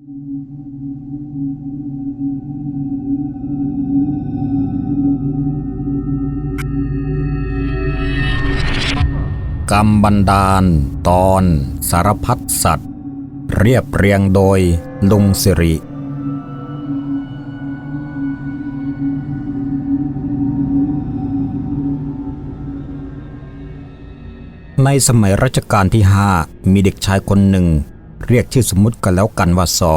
กรรมบันดาล ตอนสารพัดสัตว์ เรียบเรียงโดยลุงสิริ ในสมัยรัชกาลที่ห้ามีเด็กชายคนหนึ่ง เรียกชื่อสมมุติกันแล้วกันว่าสอ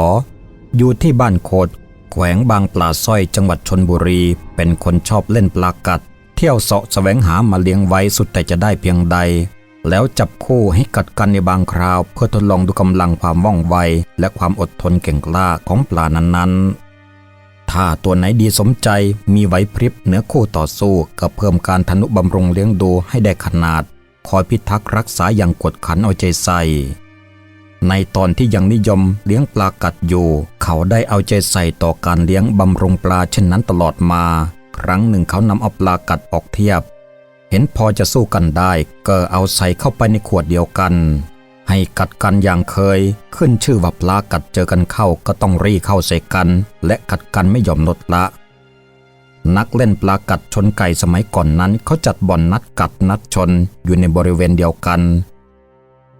อยู่ที่บ้านโคดแขวงบางปลาสร้อยจังหวัดชนบุรี เป็นคนชอบเล่นปลากัด เที่ยวเสาะแสวงหามาเลี้ยงไว้สุดแต่จะได้เพียงใด แล้วจับคู่ให้กัดกันในบางคราว เพื่อทดลองดูกำลังความว่องไว และความอดทนเก่งกล้าของปลานั้นๆ ถ้าตัวไหนดีสมใจมีไหวพริบเหนือคู่ต่อสู้ก็เพิ่มการทนุบำรุงเลี้ยงดูให้ได้ขนาด คอยพิทักษ์รักษาอย่างกดขันเอาใจใส่ ในตอนที่ยังนิยมเลี้ยงปลากัดอยู่ เขาได้เอาใจใส่ต่อการเลี้ยงบำรุงปลาเช่นนั้นตลอดมา ครั้งหนึ่งเขานำเอาปลากัดออกเทียบ เห็นพอจะสู้กันได้ ก็เอาใส่เข้าไปในขวดเดียวกัน ให้กัดกันอย่างเคย ขึ้นชื่อว่าปลากัดเจอกันเข้าก็ต้องรีเข้าใส่กัน และกัดกันไม่ยอมลดละนักเล่นปลากัดชนไก่สมัยก่อนนั้นเขาจัดบ่อนนัดกัดนัดชนอยู่ในบริเวณเดียวกัน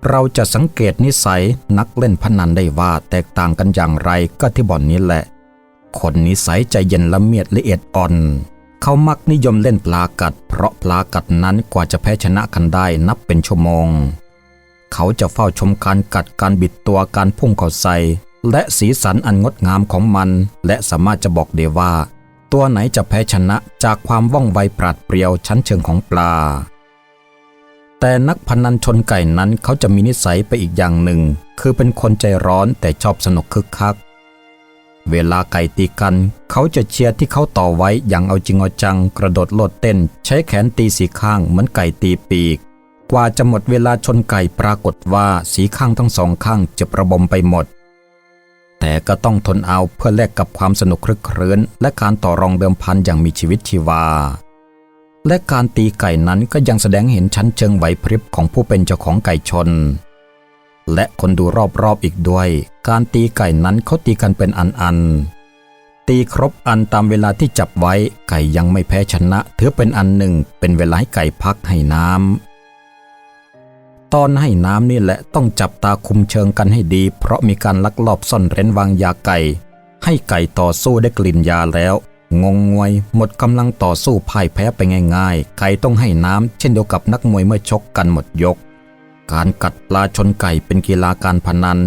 เราจะสังเกตนิสัยนักเล่นพนันได้ว่าแตกต่างกันอย่างไรก็ที่บ่อนนี้แหละ คนนิสัยใจเย็นละเมียดละเอียดอ่อน เขามักนิยมเล่นปลากัด เพราะปลากัดนั้นกว่าจะแพ้ชนะกันได้นับเป็นชั่วโมง เขาจะเฝ้าชมการกัดการบิดตัวการพุ่งเข้าใส่และสีสันอันงดงามของมัน และสามารถจะบอกได้ว่า ตัวไหนจะแพ้ชนะจากความว่องไวปราดเปรียวชั้นเชิงของปลา แต่นักพนันชนไก่นั้นเขาจะมีนิสัยไปอีกอย่างหนึ่ง คือเป็นคนใจร้อนแต่ชอบสนุกคึกคัก เวลาไก่ตีกัน เขาจะเชียร์ที่เขาต่อไว้อย่างเอาจริงเอาจัง กระโดดโลดเต้น ใช้แขนตีสีข้างเหมือนไก่ตีปีก กว่าจะหมดเวลาชนไก่ปรากฏว่าสีข้างทั้งสองข้างจะประบมไปหมด แต่ก็ต้องทนเอาเพื่อแลกกับความสนุกครึกครื้นและการต่อรองเดิมพันอย่างมีชีวิตชีวา และการตีไก่นั้นก็ยังแสดงเห็นชั้นเชิงไหวพริบของผู้เป็นเจ้าของไก่ชน และคนดูรอบๆอีกด้วย การตีไก่นั้นเขาตีกันเป็นอันๆตีครบอันตามเวลาที่จับไว้ไก่ยังไม่แพ้ชนะถือเป็นอันหนึ่งเป็นเวลาให้ไก่พักให้น้ำตอนให้น้ำนี่แหละต้องจับตาคุมเชิงกันให้ดี เพราะมีการลักลอบซ่อนเร้นวางยาไก่ ให้ไก่ต่อสู้ได้กลิ่นยาแล้ว งงงวย หมดกำลังต่อสู้พ่ายแพ้ไปง่ายๆ ไก่ต้องให้น้ำเช่นเดียวกับนักมวยเมื่อชกกันหมดยก การกัดปลาชนไก่เป็นกีฬาการพนัน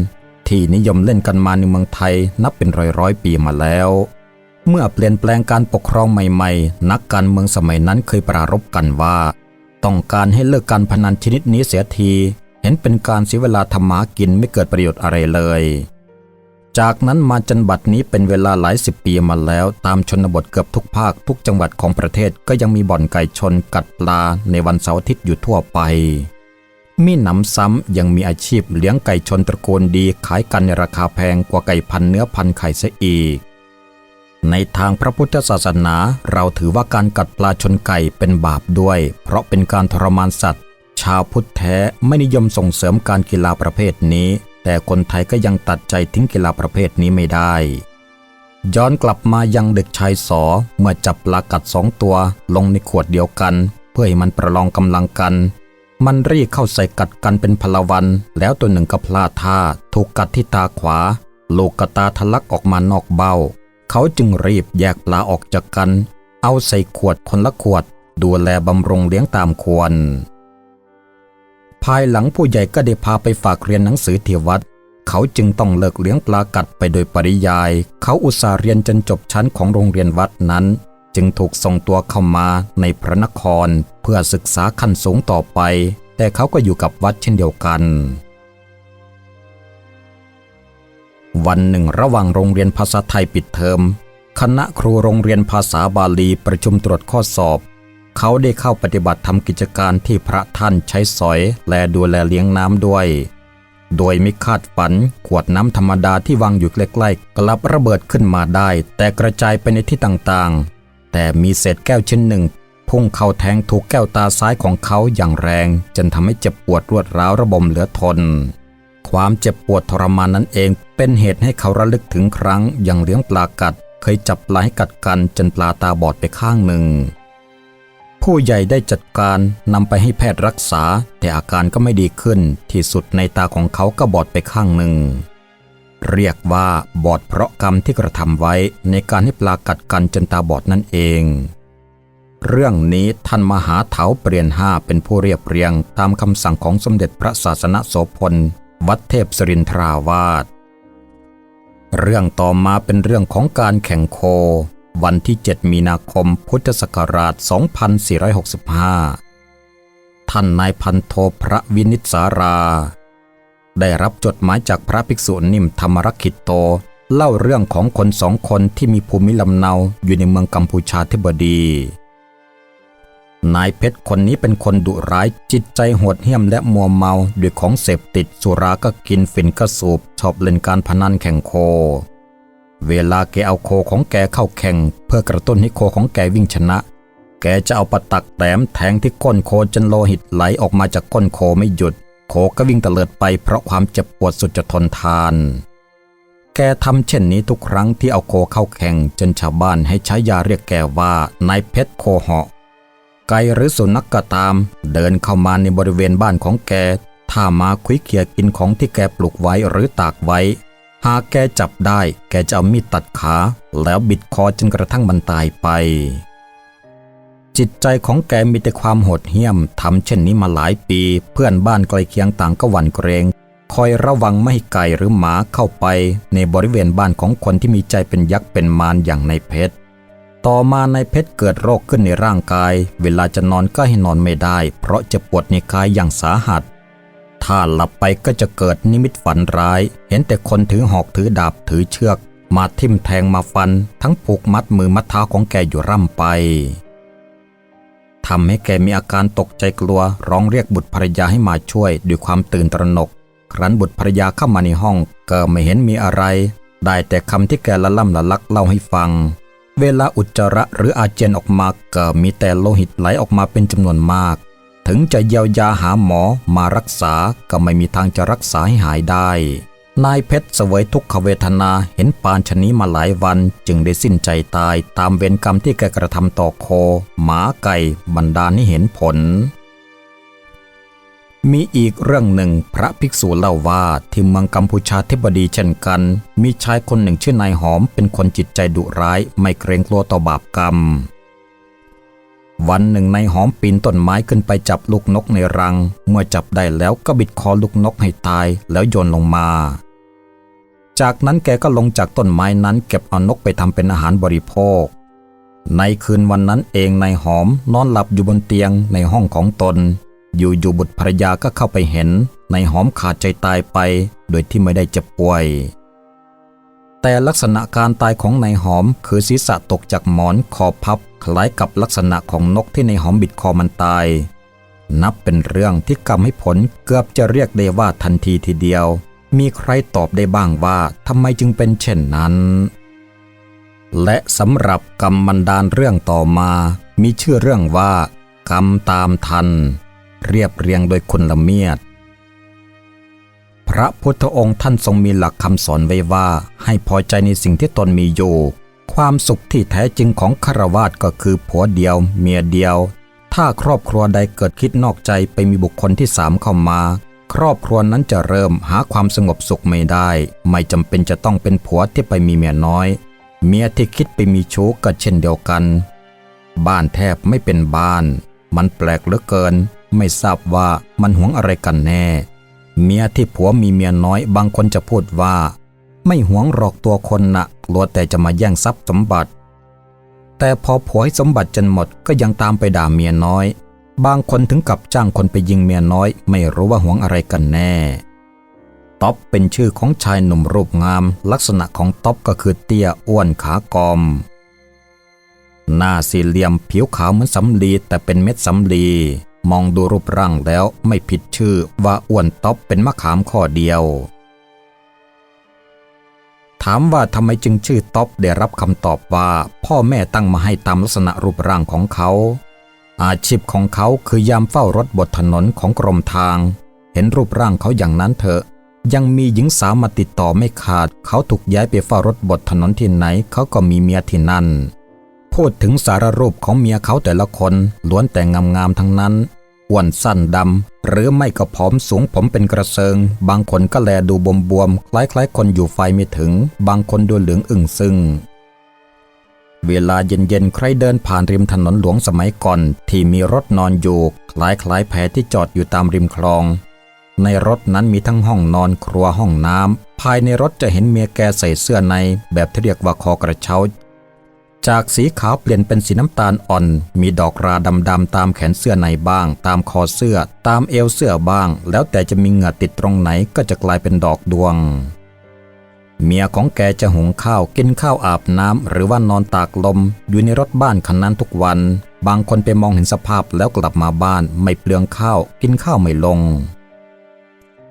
ที่นิยมเล่นกันมาในเมืองไทยนับเป็นร้อยร้อยปีมาแล้ว เมื่อเปลี่ยนแปลงการปกครองใหม่ๆ นักการเมืองสมัยนั้นเคยปรารบกันว่า ต้องการให้เลิกการพนันชนิดนี้เสียที เห็นเป็นการเสียเวลาทำหมากินไม่เกิดประโยชน์อะไรเลย จากนั้นมาจนบัดนี้เป็นเวลาหลายสิบปีมาแล้ว ตามชนบทเกือบทุกภาคทุกจังหวัดของประเทศก็ยังมีบ่อนไก่ชนกัดปลาในวันเสาร์อาทิตย์อยู่ทั่วไป มีหนำซ้ำยังมีอาชีพเลี้ยงไก่ชนตระกูลดีขายกันในราคาแพงกว่าไก่พันเนื้อพันไข่เสียอีกในทางพระพุทธศาสนา เราถือว่าการกัดปลาชนไก่เป็นบาปด้วย เพราะเป็นการทรมานสัตว์ ชาวพุทธแท้ไม่นิยมส่งเสริมการกีฬาประเภทนี้ แต่คนไทยก็ยังตัดใจทิ้งกีฬาประเภทนี้ไม่ได้ ย้อนกลับมายังเด็กชายสอเมื่อจับปลากัดสองตัวลงในขวดเดียวกัน เพื่อให้มันประลองกำลังกัน มันรีเข้าใส่กัดกันเป็นพลวัน แล้วตัวหนึ่งก็พลาดท่าถูกกัดที่ตาขวาลูกกระตาทะลักออกมานอกเบ้า เขาจึงรีบแยกปลาออกจากกัน เอาใส่ขวดคนละขวด ดูแลบำรุงเลี้ยงตามควร ภายหลังผู้ใหญ่ก็ได้พาไปฝากเรียนหนังสือที่วัด เขาจึงต้องเลิกเลี้ยงปลากัดไปโดยปริยาย เขาอุตส่าห์เรียนจนจบชั้นของโรงเรียนวัดนั้น จึงถูกส่งตัวเข้ามาในพระนคร เพื่อศึกษาขั้นสูงต่อไป แต่เขาก็อยู่กับวัดเช่นเดียวกัน วันหนึ่งระหว่างโรงเรียนภาษาไทยปิดเทอมคณะครูโรงเรียนภาษาบาลีประชุมตรวจข้อสอบ เขาได้เข้าปฏิบัติทำกิจการที่พระท่านใช้สอย และดูแลเลี้ยงน้ำด้วย โดยไม่คาดฝัน ขวดน้ำธรรมดาที่วางอยู่ใกล้ๆกลับระเบิดขึ้นมาได้ แต่กระจายไปในที่ต่างๆ แต่มีเศษแก้วชิ้นหนึ่ง พุ่งเข้าแทงถูกแก้วตาซ้ายของเขาอย่างแรง จนทำให้เจ็บปวดรวดร้าวระบมเหลือทน ความเจ็บปวดทรมานนั้นเอง เป็นเหตุให้เขาระลึกถึงครั้งอยังเลี้ยงปลากัด เคยจับปลาให้กัดกันจนปลาตาบอดไปข้างหนึ่ง ผู้ใหญ่ได้จัดการนำไปให้แพทย์รักษา แต่อาการก็ไม่ดีขึ้น ที่สุดในตาของเขาก็บอดไปข้างหนึ่ง เรียกว่าบอดเพราะกรรมที่กระทำไว้ในการให้ปลากัดกันจนตาบอดนั่นเอง เรื่องนี้ท่านมหาเถาเปลี่ยนห้าเป็นผู้เรียบเรียง ตามคำสั่งของสมเด็จพระศาสนโสพลวัดเทพสรินทราวาสเรื่องต่อมาเป็นเรื่องของการแข่งโค วันที่ 7 มีนาคม พุทธศักราช 2465 ท่านนายพันโทพระวินิจสารา ได้รับจดหมายจากพระภิกษุนิมธรรมรักขิตโต เล่าเรื่องของคนสองคนที่มีภูมิลำเนาอยู่ในเมืองกัมพูชาธิบดี นายเพชรคนนี้เป็นคนดุร้ายจิตใจโหดเหี้ยมและมัวเมาด้วยของเสพติดสุราก็กินฝิ่นก็สูบชอบเล่นการพนันแข่งโค เวลาแกเอาโคของแกเข้าแข่ง เพื่อกระตุ้นให้โคของแกวิ่งชนะ แกจะเอาปะตักแหลมแทงที่ก้นโคจนโลหิตไหลออกมาจากก้นโคไม่หยุด โคก็วิ่งเตลิดไปเพราะความเจ็บปวดสุดจะทนทาน แกทำเช่นนี้ทุกครั้งที่เอาโคเข้าแข่งจนชาวบ้านให้ใช้ยาเรียกแกว่านายเพชรโคเหาะไก่หรือสุนัขกก็ตาม เดินเข้ามาในบริเวณบ้านของแกถ้ามาคุยเคียกินของที่แกปลูกไว้หรือตากไว้ หากแกจับได้ แกจะเอามีดตัดขา แล้วบิดคอจนกระทั่งมันตายไป จิตใจของแกมีแต่ความโหดเหี้ยมทำเช่นนี้มาหลายปี เพื่อนบ้านใกล้เคียงต่างก็หวั่นเกรง คอยระวังไม่ให้ไก่หรือหมาเข้าไป ในบริเวณบ้านของคนที่มีใจเป็นยักษ์เป็นมารอย่างในเพชรต่อมาในเพชรเกิดโรคขึ้นในร่างกาย เวลาจะนอนก็ให้นอนไม่ได้ เพราะจะปวดในกายอย่างสาหัส ถ้าหลับไปก็จะเกิดนิมิตฝันร้าย เห็นแต่คนถือหอกถือดาบถือเชือก มาทิ่มแทงมาฟัน ทั้งผูกมัดมือมัดเท้าของแกอยู่ร่ำไปทำให้แกมีอาการตกใจกลัว ร้องเรียกบุตรภรรยาให้มาช่วย ด้วยความตื่นตระหนก ครั้นบุตรภรรยาเข้ามาในห้องก็ไม่เห็นมีอะไร ได้แต่คำที่แกละล่ำละลักเล่าให้ฟัง เวลาอุจจาระหรืออาเจียนออกมาก็มีแต่โลหิตไหลออกมาเป็นจำนวนมาก ถึงจะเยียวยาหาหมอมารักษาก็ไม่มีทางจะรักษาให้หายได้ นายเพชรเสวยทุกขเวทนาเห็นปานชนี้มาหลายวันจึงได้สิ้นใจตายตามเวรกรรมที่แกกระทำต่อโค หมาไก่บรรดาให้เห็นผล มีอีกเรื่องหนึ่งพระภิกษุเล่าว่าที่เมืองกัมพูชาธิบดีเช่นกัน มีชายคนหนึ่งชื่อนายหอมเป็นคนจิตใจดุร้ายไม่เกรงกลัวต่อบาปกรรม วันหนึ่งนายหอมปีนต้นไม้ขึ้นไปจับลูกนกในรัง เมื่อจับได้แล้วก็บิดคอลูกนกให้ตายแล้วโยนลงมา จากนั้นแกก็ลงจากต้นไม้นั้นเก็บเอานกไปทำเป็นอาหารบริโภค ในคืนวันนั้นเองนายหอมนอนหลับอยู่บนเตียงในห้องของตน อยู่ๆบุตรภรรยาก็เข้าไปเห็นนายหอมขาดใจตายไป โดยที่ไม่ได้เจ็บป่วย แต่ลักษณะการตายของนายหอม คือศีรษะตกจากหมอนคอพับ คล้ายกับลักษณะของนกที่นายหอมบิดคอมันตาย นับเป็นเรื่องที่กรรมให้ผลเกือบจะเรียกได้ว่าทันทีทีเดียว มีใครตอบได้บ้างว่าทำไมจึงเป็นเช่นนั้น และสำหรับกรรมบันดาลเรื่องต่อมา มีชื่อเรื่องว่า กรรมตามทัน เรียบเรียงโดยคุณละเมียด ระพุทธองค์ท่านทรงมีหลักคำสอนไว้ว่า ให้พอใจในสิ่งที่ตนมีอยู่ ความสุขที่แท้จริงของคารวาสก็คือผัวเดียว เมียเดียว ถ้าครอบครัวใดเกิดคิดนอกใจไปมีบุคคลที่สามเข้ามา ครอบครัวนั้นจะเริ่มหาความสงบสุขไม่ได้ ไม่จำเป็นจะต้องเป็นผัวที่ไปมีเมียน้อย เมียที่คิดไปมีชู้ก็เช่นเดียวกัน บ้านแทบไม่เป็นบ้าน มันแปลกเหลือเกิน ไม่ทราบว่ามันหวงอะไรกันแน่ เมียที่ผัวมีเมียน้อยบางคนจะพูดว่า ไม่หวงหรอกตัวคนนะกลัวแต่จะมาแย่งทรัพย์สมบัติ แต่พอผัวให้สมบัติจนหมดก็ยังตามไปด่าเมียน้อย บางคนถึงกับจ้างคนไปยิงเมียน้อย ไม่รู้ว่าหวงอะไรกันแน่ต๊อบเป็นชื่อของชายหนุ่มรูปงาม ลักษณะของต๊อบก็คือเตี้ยอ้วนขากอม หน้าสี่เหลี่ยมผิวขาวเหมือนสำลีแต่เป็นเม็ดสำลี มองดูรูปร่างแล้วไม่ผิดชื่อว่าอ้วนต๊อบเป็นมะขามข้อเดียว ถามว่าทำไมจึงชื่อต๊อบได้รับคำตอบว่าพ่อแม่ตั้งมาให้ตามลักษณะรูปร่างของเขา อาชีพของเขาคือยามเฝ้ารถบนถนนของกรมทาง เห็นรูปร่างเขาอย่างนั้นเถอะ ยังมีหญิงสาวมาติดต่อไม่ขาด เขาถูกย้ายไปเฝ้ารถบดถนนที่ไหนเขาก็มีเมียที่นั่นพูดถึงสารรูปของเมียเขาแต่ละคนล้วนแต่งามๆทั้งนั้น อ้วนสั้นดำ หรือไม่ก็ผอมสูงผมเป็นกระเซิง บางคนก็แลดูบวมๆ คล้ายๆ คนอยู่ไฟไม่ถึง บางคนดูเหลืองอึ่งซึ่ง เวลาเย็นๆ ใครเดินผ่านริมถนนหลวงสมัยก่อน ที่มีรถนอนอยู่ คล้ายๆแพที่จอดอยู่ตามริมคลอง ในรถนั้นมีทั้งห้องนอนครัวห้องน้ำภายในรถจะเห็นเมียแกใส่เสื้อใน แบบที่เรียกว่าคอกระเช้า จากสีขาวเปลี่ยนเป็นสีน้ำตาลอ่อน มีดอกราดำๆตามแขนเสื้อในบ้าง ตามคอเสื้อ ตามเอวเสื้อบ้าง แล้วแต่จะมีเหงื่อติดตรงไหนก็จะกลายเป็นดอกดวง เมียของแกจะหุงข้าวกินข้าวอาบน้ำหรือว่านอนตากลม อยู่ในรถบ้านคันนั้นทุกวัน บางคนไปมองเห็นสภาพแล้วกลับมาบ้านไม่เปลืองข้าว กินข้าวไม่ลง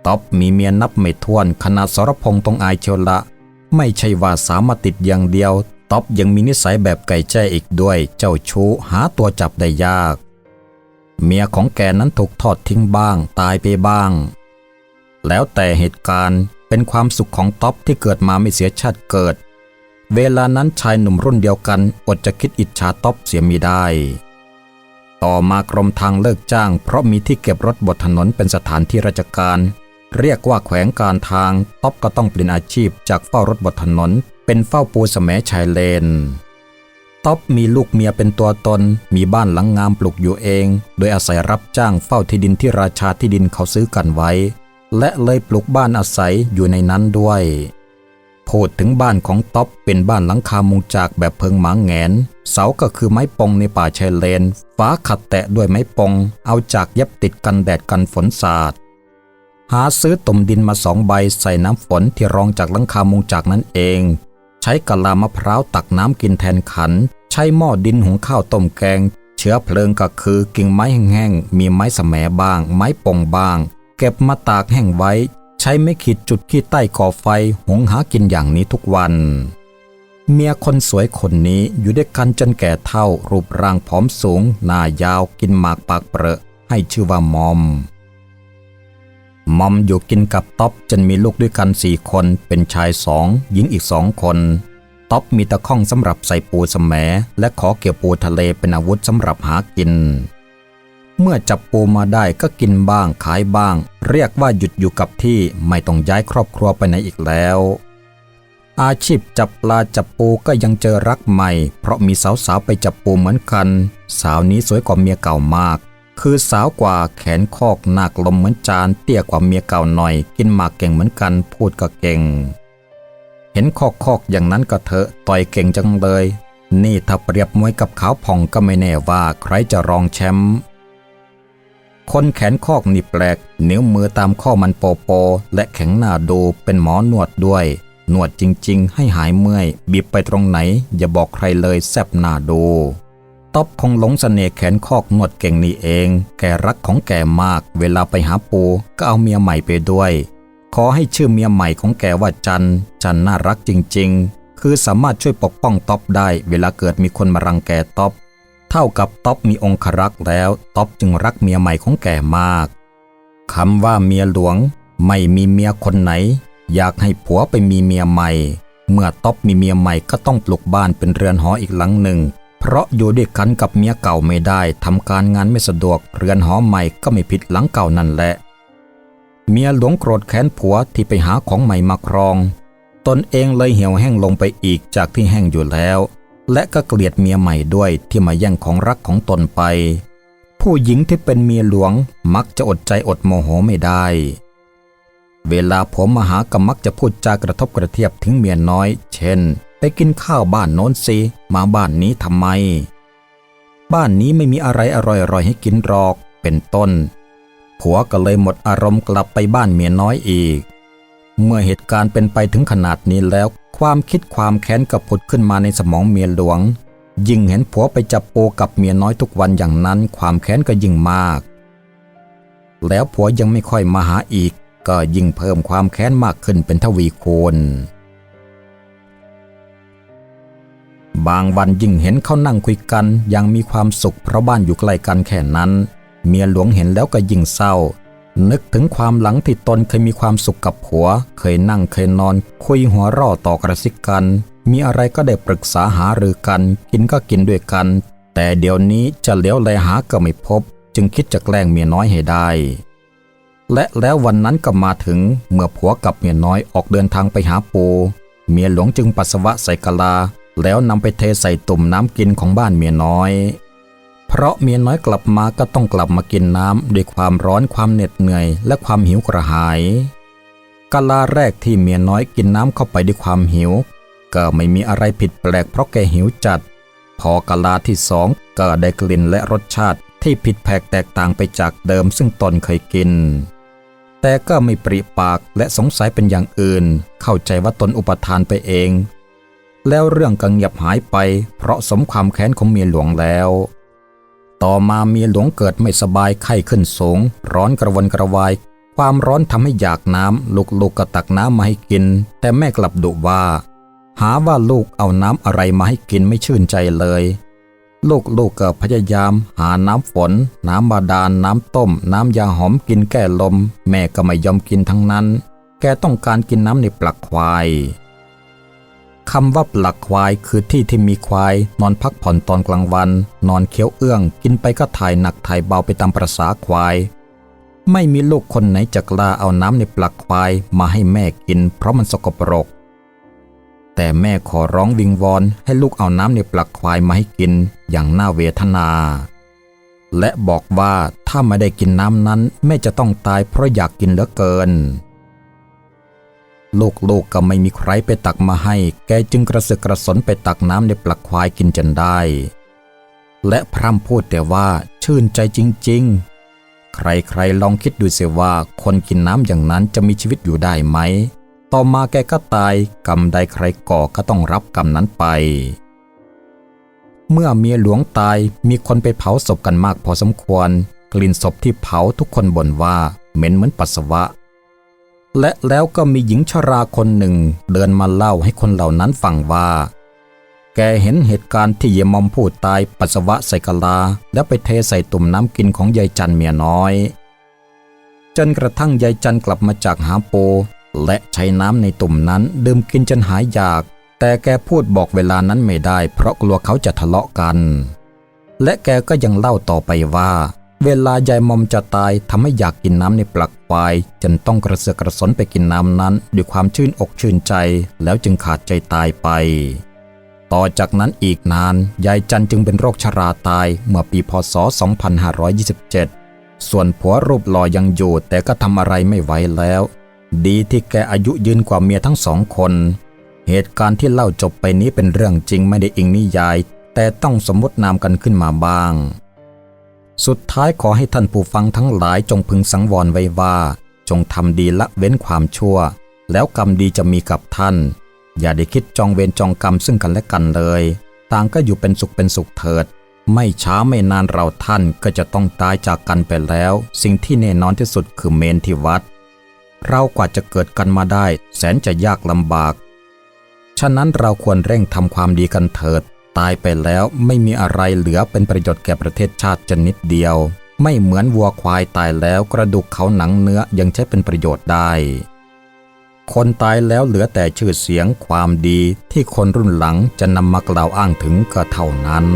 ต๊อบมีเมียนับไม่ถ้วนขนาดสรพงษ์ตรงอายเชียวละไม่ใช่ว่าสามารถติดอย่างเดียว ต๊อบยังมีนิสัยแบบไก่แจ้อีกด้วย เจ้าชู้หาตัวจับได้ยาก เมียของแกนั้นถูกทอดทิ้งบ้าง ตายไปบ้าง แล้วแต่เหตุการณ์เป็นความสุขของท็อปที่เกิดมาไม่เสียชาติเกิด เวลานั้นชายหนุ่มรุ่นเดียวกันอดจะคิดอิจฉาท็อปเสียมีได้ ต่อมากรมทางเลิกจ้าง เพราะมีที่เก็บรถบนถนนเป็นสถานที่ราชการ เรียกว่าแขวงการทางท็อปก็ต้องเปลี่ยนอาชีพจากเฝ้ารถบนถนน เป็นเฝ้าปูแสมชายเลนท็อปมีลูกเมียเป็นตัวตน มีบ้านหลังงามปลูกอยู่เอง โดยอาศัยรับจ้างเฝ้าที่ดินที่ราชาที่ดินเขาซื้อกันไว้ และเลยปลูกบ้านอาศัยอยู่ในนั้นด้วยพูดถึงบ้านของต๊อบเป็นบ้านหลังคามุงจากแบบเพิงหมาแงน เสาก็คือไม้ปงในป่าชายเลนฝาขัดแตะด้วยไม้ปงเอาจากเย็บติดกันแดดกันฝนสาด หาซื้อตุ่มดินมาสองใบใส่น้ำฝนที่รองจากหลังคามุงจากนั้นเอง ช้กะลามะพร้าวตักน้ำกินแทนขัน ใช้หม้อดินหุงข้าวต้มแกง เชื้อเพลิงก็คือกิ่งไม้แห้งๆ มีไม้สแหมบ้าง ไม้ปงบ้าง เก็บมาตากแห้งไว้ ใช้ไม่ขีดจุดขี้ใต้ก่อไฟ หุงหากินอย่างนี้ทุกวัน เมียคนสวยคนนี้อยู่ด้วยกันจนแก่เท่ารูปร่างผอมสูง หน้ายาวกินหมากปากเปรอะให้ชื่อว่ามอม มอมอยู่กินกับต๊อบจนมีลูกด้วยกันสี่คนเป็นชายสองหญิงอีกสองคนต๊อบมีตะข้องสำหรับใส่ปูสแมและขอเกี่ยวปูทะเลเป็นอาวุธสำหรับหากิน เมื่อจับปูมาได้ก็กินบ้างขายบ้าง เรียกว่าหยุดอยู่กับที่ไม่ต้องย้ายครอบครัวไปไหนอีกแล้ว อาชีพจับปลาจับปูก็ยังเจอรักใหม่ เพราะมีสาวๆไปจับปูเหมือนกัน สาวนี้สวยกว่าเมียเก่ามาก คือสาวกว่าแขนคอกหนักลมเหมือนจานเตี้ยกว่าเมียเก่าหน่อย กินหมากเก่งเหมือนกันพูดก็เก่ง เห็นคอกคอกอย่างนั้นก็เถอะต่อยเก่งจังเลย นี่ถ้าเปรียบมวยกับขาวผ่องก็ไม่แน่ว่าใครจะรองแชมป์คนแขนคอกนี่แปลกนิ้วมือตามข้อมันโปโป และแข็งหน้าดูเป็นหมอนวดด้วย นวดจริงๆ ให้หายเมื่อย บีบไปตรงไหน อย่าบอกใครเลยแซบหน้าดู ต๊อบคงหลงเสน่ห์แขนคอกนวดเก่งนี่เอง แกรักของแกมาก เวลาไปหาปูก็เอาเมียใหม่ไปด้วย ขอให้ชื่อเมียใหม่ของแกว่าจัน จันน่ารักจริง ๆ คือสามารถช่วยปกป้องต๊อบได้เวลาเกิดมีคนมารังแกต๊อบ เท่ากับต๊อบมีองครักษ์แล้ว ต๊อบจึงรักเมียใหม่ของแกมากคำว่าเมียหลวง ไม่มีเมียคนไหน อยากให้ผัวไปมีเมียใหม่ เมื่อต๊อบมีเมียใหม่ก็ต้องปลูกบ้านเป็นเรือนหออีกหลังหนึ่ง เพราะอยู่ด้วยกันกับเมียเก่าไม่ได้ทำการงานไม่สะดวก เรือนหอใหม่ก็ไม่ผิดหลังเก่านั่นแหละ เมียหลวงโกรธแค้นผัวที่ไปหาของใหม่มาครอง ตนเองเลยเหี่ยวแห้งลงไปอีกจากที่แห้งอยู่แล้ว และก็เกลียดเมียใหม่ด้วยที่มาแย่งของรักของตนไป ผู้หญิงที่เป็นเมียหลวงมักจะอดใจอดโมโหไม่ได้ เวลาผมมาหาก็มักจะพูดจากระทบกระเทียบถึงเมียน้อย เช่น ไปกินข้าวบ้านโน้นสิ มาบ้านนี้ทำไม บ้านนี้ไม่มีอะไรอร่อยๆให้กินหรอก เป็นต้น ผัวก็เลยหมดอารมณ์กลับไปบ้านเมียน้อยอีก เมื่อเหตุการณ์เป็นไปถึงขนาดนี้แล้ว ความคิดความแค้นก็ผุดขึ้นมาในสมองเมียหลวง ยิ่งเห็นผัวไปจับโปกับเมียน้อยทุกวันอย่างนั้น ความแค้นก็ยิ่งมาก แล้วผัวยังไม่ค่อยมาหาอีก ก็ยิ่งเพิ่มความแค้นมากขึ้นเป็นทวีคูณ บางวันยิ่งเห็นเขานั่งคุยกันยังมีความสุขเพราะบ้านอยู่ใกล้กันแค่นั้น เมียหลวงเห็นแล้วก็ยิ่งเศร้า นึกถึงความหลังที่ตนเคยมีความสุขกับผัว เคยนั่งเคยนอน คุยหัวร่อต่อกระซิกกัน มีอะไรก็ได้ปรึกษาหารือกัน กินก็กินด้วยกัน แต่เดี๋ยวนี้จะเลี้ยวแลหาก็ไม่พบ จึงคิดจะแกล้งเมียน้อยให้ได้ และแล้ววันนั้นก็มาถึงเมื่อผัวกับเมียน้อยออกเดินทางไปหาปู เมียหลวงจึงปัสสาวะใส่กะลา แล้วนำไปเทใส่ตุ่มน้ำกินของบ้านเมียน้อย เพราะเมียน้อยกลับมาก็ต้องกลับมากินน้ำด้วยความร้อนความเหน็ดเหนื่อย และความหิวกระหายกะลาแรกที่เมียน้อยกินน้ำเข้าไปด้วยความหิว ก็ไม่มีอะไรผิดแปลกเพราะแกหิวจัด พอกะลาที่สองก็ได้กลิ่นและรสชาติที่ผิดแผกแตกต่างไปจากเดิมซึ่งตนเคยกิน แต่ก็ไม่ปริปากและสงสัยเป็นอย่างอื่น เข้าใจว่าตนอุปทานไปเอง แล้วเรื่องก็เงียบหายไป เพราะสมความแค้นของเมียหลวงแล้ว ต่อมาเมียหลวงเกิดไม่สบายไข้ขึ้นสูง ร้อนกระวนกระวาย ความร้อนทำให้อยากน้ำลูกๆกก็ตักน้ำมาให้กิน แต่แม่กลับดุว่า หาว่าลูกเอาน้ำอะไรมาให้กินไม่ชื่นใจเลย ลูกๆกก็พยายาม หาน้ำฝน น้ำบาดาลน้ำต้ม น้ำยาหอมกินแก้ลม แม่ก็ไม่ยอมกินทั้งนั้น แกต้องการกินน้ำในปลักควาย คำว่าปลักควายคือที่ที่มีควาย นอนพักผ่อนตอนกลางวัน นอนเคี้ยวเอื้อง กินไปก็ถ่ายหนักถ่ายเบาไปตามประษาควาย ไม่มีลูกคนไหนจะกล้าเอาน้ำในปลักควายมาให้แม่กิน เพราะมันสกปรก แต่แม่ขอร้องวิงวอนให้ลูกเอาน้ำในปลักควายมาให้กินอย่างน่าเวทนา และบอกว่าถ้าไม่ได้กินน้ำนั้น แม่จะต้องตายเพราะอยากกินเหลือเกิน โลูกๆกก็ไม่มีใครไปตักมาให้ แกจึงกระเสือกกระสนไปตักน้ำในปลักควายกินจนได้ และพร่ำพูดแต่ว่าชื่นใจจริง ๆ ใครๆลองคิดดูเสียว่าคนกินน้ำอย่างนั้นจะมีชีวิตอยู่ได้ไหม ต่อมาแกก็ตาย กรรมใดใครก่อก็ต้องรับกรรมนั้นไป เมื่อเมียหลวงตายมีคนไปเผาศพกันมากพอสมควร กลิ่นศพที่เผาทุกคนบ่นว่าเหม็นเหมือนปัสสาวะ และแล้วก็มีหญิงชราคนหนึ่งเดินมาเล่าให้คนเหล่านั้นฟังว่า แกเห็นเหตุการณ์ที่เยายมอมผู้ตายปัสสาวะใส่กะลา แล้วไปเทใส่ตุ่มน้ำกินของยายจันเมียน้อย จนกระทั่งยายจันกลับมาจากหาโป และใช้น้ำในตุ่มนั้นดื่มกินจนหายอยาก แต่แกพูดบอกเวลานั้นไม่ได้ เพราะกลัวเขาจะทะเลาะกัน และแกก็ยังเล่าต่อไปว่า เวลายายมอมจะตายทำให้อยากกินน้ำในปลักควายจนต้องกระเสือกกระสนไปกินน้ำนั้น ด้วยความชื่นอกชื่นใจ แล้วจึงขาดใจตายไป ต่อจากนั้นอีกนาน ยายจันจึงเป็นโรคชราตายเมื่อปีพศ 2527 ส่วนผัวรูปหล่อยังอยู่แต่ก็ทำอะไรไม่ไหวแล้ว ดีที่แกอายุยืนกว่าเมียทั้งสองคน เหตุการณ์ที่เล่าจบไปนี้เป็นเรื่องจริงไม่ได้อิงนิยาย แต่ต้องสมมตินามกันขึ้นมาบ้าง สุดท้ายขอให้ท่านผู้ฟังทั้งหลายจงพึงสังวรไว้ว่า จงทำดีละเว้นความชั่ว แล้วกรรมดีจะมีกับท่าน อย่าได้คิดจองเวรจองกรรมซึ่งกันและกันเลย ต่างก็อยู่เป็นสุขเป็นสุขเถิด ไม่ช้าไม่นานเราท่านก็จะต้องตายจากกันไปแล้ว สิ่งที่แน่นอนที่สุดคือเมนที่วัด เรากว่าจะเกิดกันมาได้ แสนจะยากลำบาก ฉะนั้นเราควรเร่งทำความดีกันเถิด ตายไปแล้วไม่มีอะไรเหลือเป็นประโยชน์แก่ประเทศชาติจนนิดเดียว ไม่เหมือนวัวควายตายแล้วกระดูกเขาหนังเนื้อยังใช้เป็นประโยชน์ได้ คนตายแล้วเหลือแต่ชื่อเสียงความดีที่คนรุ่นหลังจะนำมากล่าวอ้างถึงก็เท่านั้น